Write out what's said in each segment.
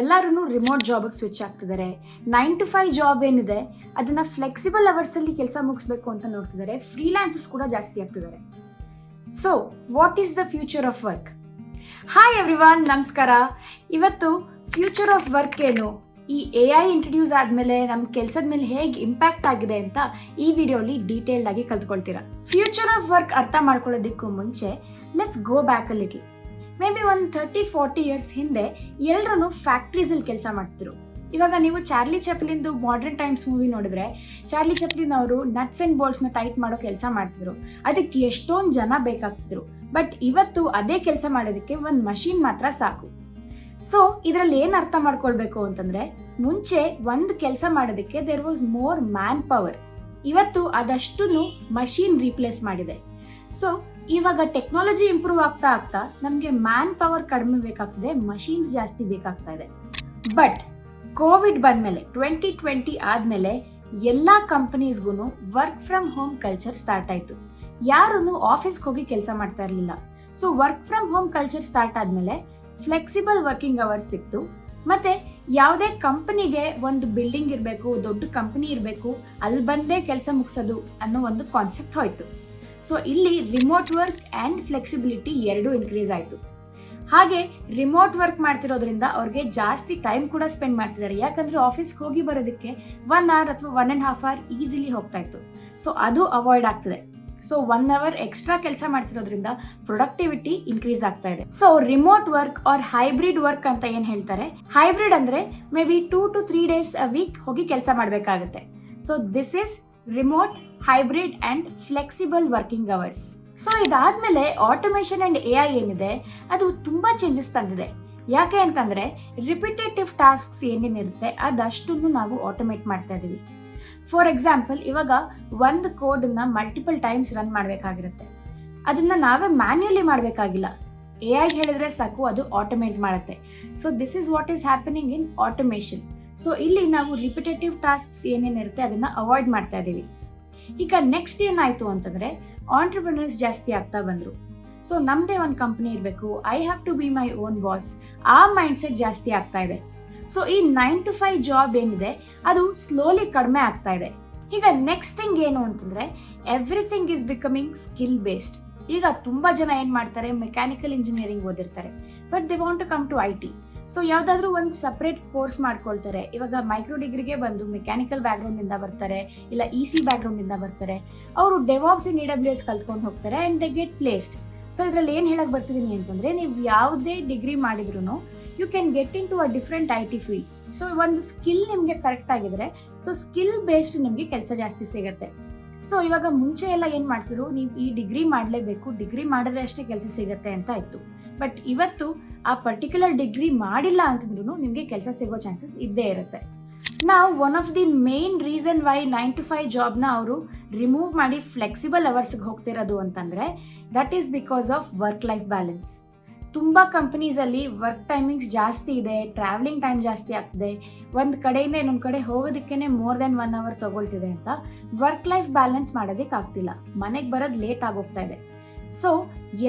ಎಲ್ಲರೂ ರಿಮೋಟ್ ಜಾಬಿಗೆ ಸ್ವಿಚ್ ಆಗ್ತಿದ್ದಾರೆ ನೈನ್ ಟು ಫೈವ್ ಜಾಬ್ ಏನಿದೆ, ಅದನ್ನು ಫ್ಲೆಕ್ಸಿಬಲ್ ಅವರ್ಸಲ್ಲಿ ಕೆಲಸ ಮುಗಿಸ್ಬೇಕು ಅಂತ ನೋಡ್ತಿದ್ದಾರೆ ಫ್ರೀಲ್ಯಾನ್ಸಸ್ ಕೂಡ ಜಾಸ್ತಿ ಆಗ್ತಿದ್ದಾರೆ so what is the future of work hi everyone ನಮಸ್ಕಾರ. ಇವತ್ತು ಫ್ಯೂಚರ್ ಆಫ್ ವರ್ಕ್ ಏನು? ಈ ಎ ಐ ಇಂಟ್ರಡ್ಯೂಸ್ ಆದಮೇಲೆ ನಮ್ಮ ಕೆಲಸದ ಮೇಲೆ ಹೇಗೆ ಇಂಪ್ಯಾಕ್ಟ್ ಆಗಿದೆ ಅಂತ ಈ ವಿಡಿಯೋಲಿ ಡೀಟೇಲ್ಡ್ ಆಗಿ ಕಲ್ತ್ಕೊಳ್ತೀರಾ. ಫ್ಯೂಚರ್ ಆಫ್ ವರ್ಕ್ ಅರ್ಥ ಮಾಡ್ಕೊಳ್ಳೋದಕ್ಕೂ ಮುಂಚೆ let's go back a maybe ಒಂದು ತರ್ಟಿ ಫಾರ್ಟಿ ಇಯರ್ಸ್ ಹಿಂದೆ ಎಲ್ಲರೂ ಫ್ಯಾಕ್ಟ್ರೀಸಲ್ಲಿ ಕೆಲಸ ಮಾಡ್ತಿದ್ರು. ಇವಾಗ ನೀವು ಚಾರ್ಲಿ ಚಪ್ಲಿಂದು ಮಾಡರ್ನ್ ಟೈಮ್ಸ್ ಮೂವಿ ನೋಡಿದ್ರೆ, ಚಾರ್ಲಿ ಚಪ್ಲಿನ್ ಅವರು ನಟ್ಸ್ ಆ್ಯಂಡ್ ಬೋಲ್ಟ್ಸ್ನ ಟೈಟ್ ಮಾಡೋ ಕೆಲಸ ಮಾಡ್ತಿದ್ರು. ಅದಕ್ಕೆ ಎಷ್ಟೊಂದು ಜನ ಬೇಕಾಗ್ತಿದ್ರು. ಬಟ್ ಇವತ್ತು ಅದೇ ಕೆಲಸ ಮಾಡೋದಕ್ಕೆ ಒಂದು ಮಷೀನ್ ಮಾತ್ರ ಸಾಕು. ಸೊ ಇದರಲ್ಲಿ ಏನು ಅರ್ಥ ಮಾಡ್ಕೊಳ್ಬೇಕು ಅಂತಂದ್ರೆ, ಮುಂಚೆ ಒಂದು ಕೆಲಸ ಮಾಡೋದಕ್ಕೆ there was more man power ಇವತ್ತು ಅದಷ್ಟು ಮಷೀನ್ ರೀಪ್ಲೇಸ್ ಮಾಡಿದೆ. ಸೊ ಇವಾಗ ಟೆಕ್ನಾಲಜಿ ಇಂಪ್ರೂವ್ ಆಗ್ತಾ ಆಗ್ತಾ ನಮಗೆ ಮ್ಯಾನ್ ಪವರ್ ಕಡಿಮೆ ಬೇಕಾಗ್ತದೆ ಮಷೀನ್ಸ್ ಜಾಸ್ತಿ ಬೇಕಾಗ್ತಾ ಇದೆ. ಬಟ್ ಕೋವಿಡ್ ಬಂದಮೇಲೆ ಟ್ವೆಂಟಿ ಟ್ವೆಂಟಿ ಆದಮೇಲೆ ಎಲ್ಲ ಕಂಪನೀಸ್ಗೂ work from home culture start ಆಯಿತು. ಯಾರೂ ಆಫೀಸ್ಗೆ ಹೋಗಿ ಕೆಲಸ ಮಾಡ್ತಾ ಇರಲಿಲ್ಲ. So work from home culture start ಆದಮೇಲೆ ಫ್ಲೆಕ್ಸಿಬಲ್ ವರ್ಕಿಂಗ್ ಅವರ್ಸ್ ಸಿಕ್ತು. ಮತ್ತೆ ಯಾವುದೇ ಕಂಪನಿಗೆ ಒಂದು ಬಿಲ್ಡಿಂಗ್ ಇರಬೇಕು, ದೊಡ್ಡ ಕಂಪನಿ ಇರಬೇಕು, ಅಲ್ಲಿ ಬಂದೇ ಕೆಲಸ ಮುಗಿಸೋದು ಅನ್ನೋ ಒಂದು ಕಾನ್ಸೆಪ್ಟ್ ಹೋಯ್ತು. ಸೊ ಇಲ್ಲಿ ರಿಮೋಟ್ ವರ್ಕ್ ಆ್ಯಂಡ್ ಫ್ಲೆಕ್ಸಿಬಿಲಿಟಿ ಎರಡೂ ಇನ್ಕ್ರೀಸ್ ಆಯಿತು. ಹಾಗೆ ರಿಮೋಟ್ ವರ್ಕ್ ಮಾಡ್ತಿರೋದ್ರಿಂದ ಅವ್ರಿಗೆ ಜಾಸ್ತಿ ಟೈಮ್ ಕೂಡ ಸ್ಪೆಂಡ್ ಮಾಡ್ತಿದ್ದಾರೆ. ಯಾಕಂದರೆ ಆಫೀಸ್ಗೆ ಹೋಗಿ ಬರೋದಕ್ಕೆ ಒನ್ ಅವರ್ ಅಥವಾ one and half hour easily ಹೋಗ್ತಾ ಇತ್ತು. ಸೊ ಅದು ಅವಾಯ್ಡ್ ಆಗ್ತದೆ. ಸೊ ಒನ್ ಅವರ್ ಎಕ್ಸ್ಟ್ರಾ ಕೆಲಸ ಮಾಡ್ತಿರೋದ್ರಿಂದ ಪ್ರೊಡಕ್ಟಿವಿಟಿ ಇನ್ಕ್ರೀಸ್ ಆಗ್ತಾ ಇದೆ. So remote work or hybrid work ಅಂತ ಏನು ಹೇಳ್ತಾರೆ? ಹೈಬ್ರಿಡ್ ಅಂದರೆ maybe two to three days a week ಹೋಗಿ ಕೆಲಸ ಮಾಡಬೇಕಾಗುತ್ತೆ. So this is remote hybrid and flexible working hours so ಇದಾದ್ಮೇಲೆ ಆಟೋಮೇಷನ್ ಆ್ಯಂಡ್ ಎ ಐ ಏನಿದೆ, ಅದು ತುಂಬ ಚೇಂಜಸ್ ತಂದಿದೆ. ಯಾಕೆ ಅಂತಂದರೆ ರಿಪಿಟೇಟಿವ್ ಟಾಸ್ಕ್ಸ್ ಏನೇನಿರುತ್ತೆ, ಅದಷ್ಟನ್ನು ನಾವು ಆಟೋಮೇಟ್ ಮಾಡ್ತಾ ಇದ್ದೀವಿ ಫಾರ್ ಎಕ್ಸಾಂಪಲ್ ಇವಾಗ ಒಂದು ಕೋಡನ್ನು ಮಲ್ಟಿಪಲ್ ಟೈಮ್ಸ್ ರನ್ ಮಾಡಬೇಕಾಗಿರುತ್ತೆ. ಅದನ್ನ ನಾವೇ ಮ್ಯಾನ್ಯಲಿ ಮಾಡಬೇಕಾಗಿಲ್ಲ. ಎ ಐ ಹೇಳಿದ್ರೆ ಸಾಕು, ಅದು ಆಟೋಮೇಟ್ ಮಾಡುತ್ತೆ. So this is what is happening in automation so ಇಲ್ಲಿ ನಾವು ರಿಪಿಟೇಟಿವ್ ಟಾಸ್ಕ್ಸ್ ಏನೇನಿರುತ್ತೆ ಅದನ್ನ ಅವಾಯ್ಡ್ ಮಾಡ್ತಾ ಇದ್ದೀವಿ. ಈಗ ನೆಕ್ಸ್ಟ್ ಏನಾಯ್ತು ಅಂತಂದ್ರೆ ಆಂಟ್ರಪ್ರಿನರ್ಸ್ ಜಾಸ್ತಿ ಆಗ್ತಾ ಬಂದರು. ಸೊ ನಮ್ಮದೇ ಒಂದು ಕಂಪ್ನಿ ಇರಬೇಕು I have to be my own boss ಆ ಮೈಂಡ್ ಸೆಟ್ ಜಾಸ್ತಿ ಆಗ್ತಾ ಇದೆ. ಸೊ ಈ ನೈನ್ ಟು ಫೈವ್ ಜಾಬ್ ಏನಿದೆ, ಅದು ಸ್ಲೋಲಿ ಕಡಿಮೆ ಆಗ್ತಾ ಇದೆ. ಈಗ ನೆಕ್ಸ್ಟ್ ಥಿಂಗ್ ಏನು ಅಂತಂದ್ರೆ everything is becoming skill based ಈಗ ತುಂಬ ಜನ ಏನು ಮಾಡ್ತಾರೆ ಮೆಕ್ಯಾನಿಕಲ್ ಇಂಜಿನಿಯರಿಂಗ್ ಓದಿರ್ತಾರೆ. But they want to come to I T so ಯಾವುದಾದ್ರೂ ಒಂದು ಸಪ್ರೇಟ್ ಕೋರ್ಸ್ ಮಾಡ್ಕೊಳ್ತಾರೆ. ಇವಾಗ ಮೈಕ್ರೋ ಡಿಗ್ರಿಗೆ ಬಂದು ಮೆಕ್ಯಾನಿಕಲ್ ಬ್ಯಾಕ್ಗ್ರೌಂಡಿಂದ ಬರ್ತಾರೆ, ಇಲ್ಲ ಇ ಸಿ ಬ್ಯಾಕ್ಗ್ರೌಂಡಿಂದ ಬರ್ತಾರೆ. ಅವರು DevOps in A W S ಕಲ್ತ್ಕೊಂಡು ಹೋಗ್ತಾರೆ and they get placed so ಇದರಲ್ಲಿ ಏನು ಹೇಳಕ್ ಬರ್ತಿದ್ದೀನಿ ಅಂತಂದರೆ, ನೀವು ಯಾವುದೇ ಡಿಗ್ರಿ ಮಾಡಿದ್ರು you can get into a different I T field so ಒಂದು ಸ್ಕಿಲ್ ನಿಮಗೆ ಕರೆಕ್ಟ್ ಆಗಿದ್ರೆ ಸೊ ಸ್ಕಿಲ್ ಬೇಸ್ಡ್ ನಿಮಗೆ ಕೆಲಸ ಜಾಸ್ತಿ ಸಿಗುತ್ತೆ. ಸೊ ಇವಾಗ ಮುಂಚೆ ಎಲ್ಲ ಏನು ಮಾಡ್ತಿದ್ರು ನೀವು ಈ ಡಿಗ್ರಿ ಮಾಡಲೇಬೇಕು ಡಿಗ್ರಿ ಮಾಡಿದ್ರೆ ಅಷ್ಟೇ ಕೆಲಸ ಸಿಗುತ್ತೆ ಅಂತ ಇತ್ತು. ಬಟ್ ಇವತ್ತು ಆ ಪರ್ಟಿಕ್ಯುಲರ್ ಡಿಗ್ರಿ ಮಾಡಿಲ್ಲ ಅಂತಂದ್ರೂ ನಿಮಗೆ ಕೆಲಸ ಸಿಗೋ ಚಾನ್ಸಸ್ ಇದ್ದೇ ಇರುತ್ತೆ. ನಾವು one of the main reason why nine to five ಜಾಬ್ನ ಅವರು ರಿಮೂವ್ ಮಾಡಿ ಫ್ಲೆಕ್ಸಿಬಲ್ ಅವರ್ಸ್ಗೆ ಹೋಗ್ತಿರೋದು ಅಂತಂದರೆ that is because of work life balance ತುಂಬ ಕಂಪ್ನೀಸಲ್ಲಿ ವರ್ಕ್ ಟೈಮಿಂಗ್ಸ್ ಜಾಸ್ತಿ ಇದೆ ಟ್ರಾವೆಲಿಂಗ್ ಟೈಮ್ ಜಾಸ್ತಿ ಆಗ್ತಿದೆ. ಒಂದು ಕಡೆಯಿಂದ ಇನ್ನೊಂದು ಕಡೆ ಹೋಗೋದಕ್ಕೇ ಮೋರ್ ದೆನ್ ಒನ್ ಅವರ್ ತಗೊಳ್ತಿದೆ ಅಂತ ವರ್ಕ್ ಲೈಫ್ ಬ್ಯಾಲೆನ್ಸ್ ಮಾಡೋದಕ್ಕೆ ಆಗ್ತಿಲ್ಲ ಮನೆಗೆ ಬರೋದು ಲೇಟ್ ಆಗೋಗ್ತಾ ಇದೆ. ಸೊ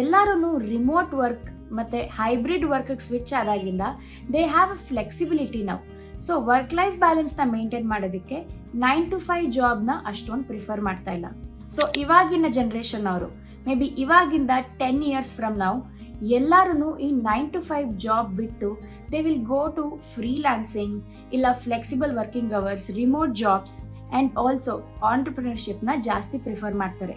ಎಲ್ಲರೂ ರಿಮೋಟ್ ವರ್ಕ್ ಮತ್ತು ಹೈಬ್ರಿಡ್ ವರ್ಕಿಗೆ ಸ್ವಿಚ್ ಆದಾಗಿಂದ ದೇ ಹ್ಯಾವ್ ಅ ಫ್ಲೆಕ್ಸಿಬಿಲಿಟಿ ನಾವು ಸೊ ವರ್ಕ್ ಲೈಫ್ ಬ್ಯಾಲೆನ್ಸ್ನ ಮೇಂಟೈನ್ ಮಾಡೋದಕ್ಕೆ ನೈನ್ ಟು ಫೈವ್ ಜಾಬ್ನ ಅಷ್ಟೊಂದು ಪ್ರಿಫರ್ ಮಾಡ್ತಾ ಇಲ್ಲ. ಸೊ ಇವಾಗಿನ ಜನ್ರೇಷನ್ ಅವರು ಮೇ ಬಿ ಇವಾಗಿಂದ ಟೆನ್ ಇಯರ್ಸ್ ಫ್ರಮ್ ನಾವು ಎಲ್ಲರೂ ಈ ನೈನ್ ಟು ಫೈವ್ ಜಾಬ್ ಬಿಟ್ಟು they will go to freelancing ಇಲ್ಲ flexible working hours remote jobs and also ಆಂಟ್ರಪ್ರಿನರ್ಶಿಪ್ನ ಜಾಸ್ತಿ ಪ್ರಿಫರ್ ಮಾಡ್ತಾರೆ.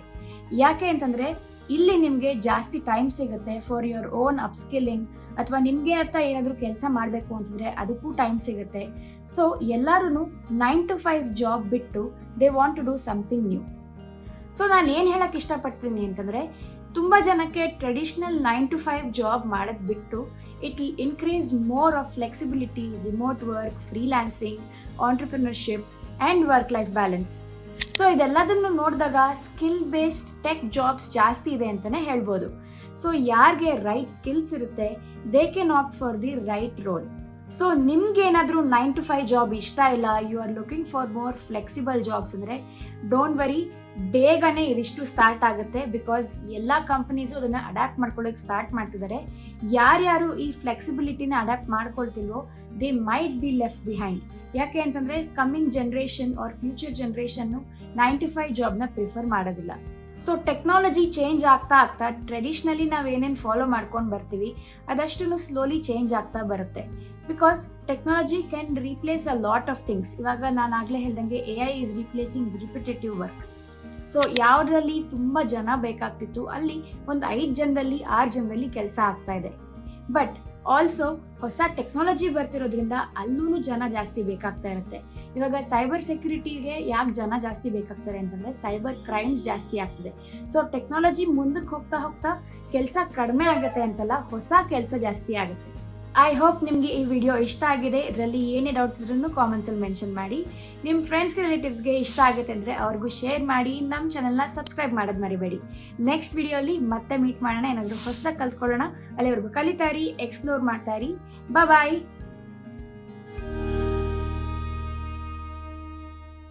ಯಾಕೆ ಅಂತಂದರೆ ಇಲ್ಲಿ ನಿಮಗೆ ಜಾಸ್ತಿ ಟೈಮ್ ಸಿಗುತ್ತೆ ಫಾರ್ ಯುವರ್ ಓನ್ ಅಪ್ಸ್ಕಿಲ್ಲಿಂಗ್ ಅಥವಾ ನಿಮಗೆ ಅಂತ ಏನಾದರೂ ಕೆಲಸ ಮಾಡಬೇಕು ಅಂತಂದರೆ ಅದಕ್ಕೂ ಟೈಮ್ ಸಿಗುತ್ತೆ. ಸೊ ಎಲ್ಲರೂ ನೈನ್ ಟು ಫೈವ್ ಜಾಬ್ ಬಿಟ್ಟು they want to do something new so ನಾನು ಏನು ಹೇಳಕ್ಕೆ ಇಷ್ಟಪಡ್ತೀನಿ ಅಂತಂದರೆ ತುಂಬ ಜನಕ್ಕೆ traditional nine to five job ಮಾಡೋದು ಬಿಟ್ಟು it increase more of flexibility remote work freelancing entrepreneurship and work life balance so ಇದೆಲ್ಲದನ್ನು ನೋಡಿದಾಗ ಸ್ಕಿಲ್ ಬೇಸ್ಡ್ ಟೆಕ್ ಜಾಬ್ಸ್ ಜಾಸ್ತಿ ಇದೆ ಅಂತಲೇ ಹೇಳ್ಬೋದು. ಸೊ ಯಾರಿಗೆ ರೈಟ್ ಸ್ಕಿಲ್ಸ್ ಇರುತ್ತೆ they can opt for the right role so ನಿಮ್ಗೇನಾದರೂ ನೈನ್ ಟು ಫೈವ್ ಜಾಬ್ ಇಷ್ಟ ಇಲ್ಲ you are looking for more flexible jobs ಅಂದರೆ ಡೋಂಟ್ ವರಿ ಬೇಗನೆ ಇದಿಷ್ಟು ಸ್ಟಾರ್ಟ್ ಆಗುತ್ತೆ ಬಿಕಾಸ್ ಎಲ್ಲ ಕಂಪ್ನೀಸು ಅದನ್ನು ಅಡ್ಯಾಪ್ಟ್ ಮಾಡ್ಕೊಳ್ಳೋಕೆ ಸ್ಟಾರ್ಟ್ ಮಾಡ್ತಿದ್ದಾರೆ ಯಾರ್ಯಾರು ಈ ಫ್ಲೆಕ್ಸಿಬಿಲಿಟಿನ adapt ಮಾಡ್ಕೊಳ್ತಿಲ್ವೋ they might be left behind ಯಾಕೆ ಅಂತಂದರೆ coming generation are future generation nine to five ಜಾಬ್ನ prefer ಮಾಡೋದಿಲ್ಲ. ಸೊ ಟೆಕ್ನಾಲಜಿ ಚೇಂಜ್ ಆಗ್ತಾ ಆಗ್ತಾ ಟ್ರೆಡಿಷ್ನಲಿ ನಾವು ಏನೇನು ಫಾಲೋ ಮಾಡ್ಕೊಂಡು ಬರ್ತೀವಿ ಅದಷ್ಟು ಸ್ಲೋಲಿ ಚೇಂಜ್ ಆಗ್ತಾ ಬರುತ್ತೆ. Because technology can replace a lot of things ಇವಾಗ ನಾನು ಆಗಲೇ ಹೇಳ್ದಂಗೆ A I is replacing repetitive work so ಯಾವುದರಲ್ಲಿ ತುಂಬ ಜನ ಬೇಕಾಗ್ತಿತ್ತು, ಅಲ್ಲಿ ಒಂದು ಐದು ಜನದಲ್ಲಿ, ಆರು ಜನದಲ್ಲಿ ಕೆಲಸ ಆಗ್ತಾ ಇದೆ. ಬಟ್ ಆಲ್ಸೋ ಹೊಸ ಟೆಕ್ನಾಲಜಿ ಬರ್ತಿರೋದ್ರಿಂದ ಅಲ್ಲೂ ಜನ ಜಾಸ್ತಿ ಬೇಕಾಗ್ತಾ ಇರುತ್ತೆ. ಇವಾಗ ಸೈಬರ್ ಸೆಕ್ಯೂರಿಟಿಗೆ ಯಾಕೆ ಜನ ಜಾಸ್ತಿ ಬೇಕಾಗ್ತಾರೆ ಅಂತಂದರೆ ಸೈಬರ್ ಕ್ರೈಮ್ಸ್ ಜಾಸ್ತಿ ಆಗ್ತದೆ. ಸೊ ಟೆಕ್ನಾಲಜಿ ಮುಂದಕ್ಕೆ ಹೋಗ್ತಾ ಹೋಗ್ತಾ ಕೆಲಸ ಕಡಿಮೆ ಆಗುತ್ತೆ ಅಂತಲ್ಲ ಹೊಸ ಕೆಲಸ ಜಾಸ್ತಿ ಆಗುತ್ತೆ. ಐ ಹೋಪ್ ನಿಮಗೆ ಈ ವಿಡಿಯೋ ಇಷ್ಟ ಆಗಿದೆ. ಇದರಲ್ಲಿ ಏನೇ ಡೌಟ್ಸ್ ಇದ್ರೂ ಕಾಮೆಂಟ್ಸಲ್ಲಿ ಮೆನ್ಷನ್ ಮಾಡಿ. ನಿಮ್ಮ ಫ್ರೆಂಡ್ಸ್ಗೆ ರಿಲೇಟಿವ್ಸ್ಗೆ ಇಷ್ಟ ಆಗುತ್ತೆ ಅಂದರೆ ಅವ್ರಿಗೂ ಶೇರ್ ಮಾಡಿ. ನಮ್ಮ ಚಾನಲ್ನ ಸಬ್ಸ್ಕ್ರೈಬ್ ಮಾಡೋದು ಮರಿಬೇಡಿ. ನೆಕ್ಸ್ಟ್ ವಿಡಿಯೋಲಿ ಮತ್ತೆ ಮೀಟ್ ಮಾಡೋಣ. ಏನಾದರೂ ಹೊಸದಾಗಿ ಕಲ್ತ್ಕೊಳ್ಳೋಣ. ಅಲ್ಲಿವರೆಗೂ ಕಲಿತಾರಿ ಎಕ್ಸ್ಪ್ಲೋರ್ ಮಾಡ್ತಾರಿ. ಬಾಯ್